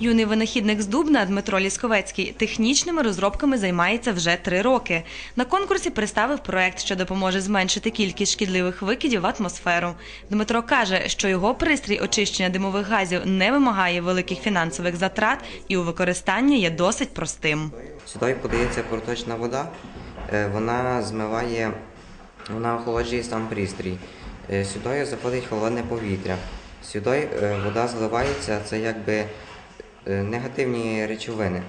Юний винахідник з Дубна Дмитро Лісковецький технічними розробками займається вже три роки. На конкурсі представив проект, що допоможе зменшити кількість шкідливих викидів в атмосферу. Дмитро каже, що його пристрій очищення димових газів не вимагає великих фінансових затрат і у використанні є досить простим. Сюди подається проточна вода, е, вона змиває, вона охолоджує сам пристрій. Е, Сюди заходить холодне повітря. Сюди е, вода зливається, це якби негативні речовини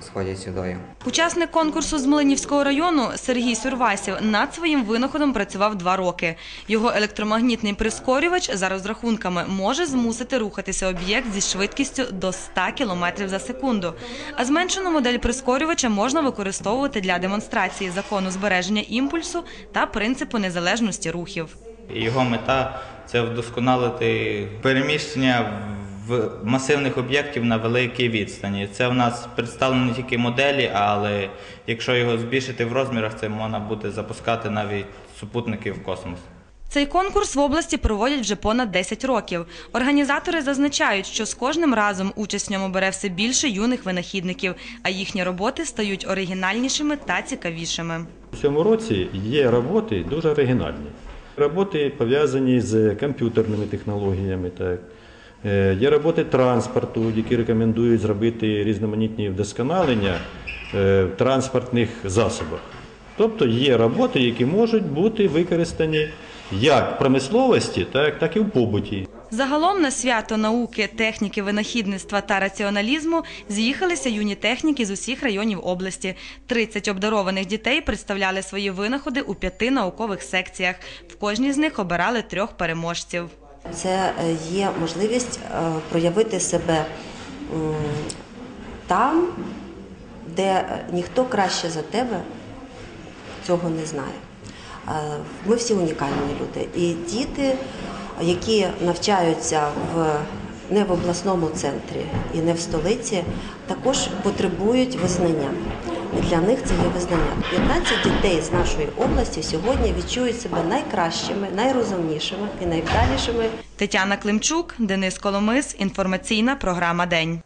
сходять сюди. Учасник конкурсу з Млинівського району Сергій Сурвасів над своїм винаходом працював два роки. Його електромагнітний прискорювач за розрахунками може змусити рухатися об'єкт зі швидкістю до 100 км за секунду. А зменшену модель прискорювача можна використовувати для демонстрації закону збереження імпульсу та принципу незалежності рухів. Його мета це вдосконалити переміщення в масивних об'єктів на великій відстані. Це в нас представлені тільки моделі, але якщо його збільшити в розмірах, це можна буде запускати навіть супутники в космос. Цей конкурс в області проводять вже понад 10 років. Організатори зазначають, що з кожним разом участь в ньому бере все більше юних винахідників, а їхні роботи стають оригінальнішими та цікавішими. У цьому році є роботи дуже оригінальні. Роботи пов'язані з комп'ютерними технологіями. Так. Е, Є роботи транспорту, які рекомендують зробити різноманітні вдосконалення е, в транспортних засобах. Тобто є роботи, які можуть бути використані як в промисловості, так, і в побуті. Загалом на свято науки, техніки, винахідництва та раціоналізму з'їхалися юні техніки з усіх районів області. 30 обдарованих дітей представляли свої винаходи у п'яти наукових секціях. В кожній з них обирали трьох переможців. Це е, є можливість е, проявити себе там, де е, ніхто краще за тебе цього не знає. Ми всі унікальні люди. І діти, які навчаються в не в обласному центрі і не в столиці, також потребують визнання. І для них це є визнання. 15 дітей з нашої області сьогодні відчують себе найкращими, найрозумнішими і найвдалішими Тетяна Климчук, Денис Коломис. Інформаційна програма День.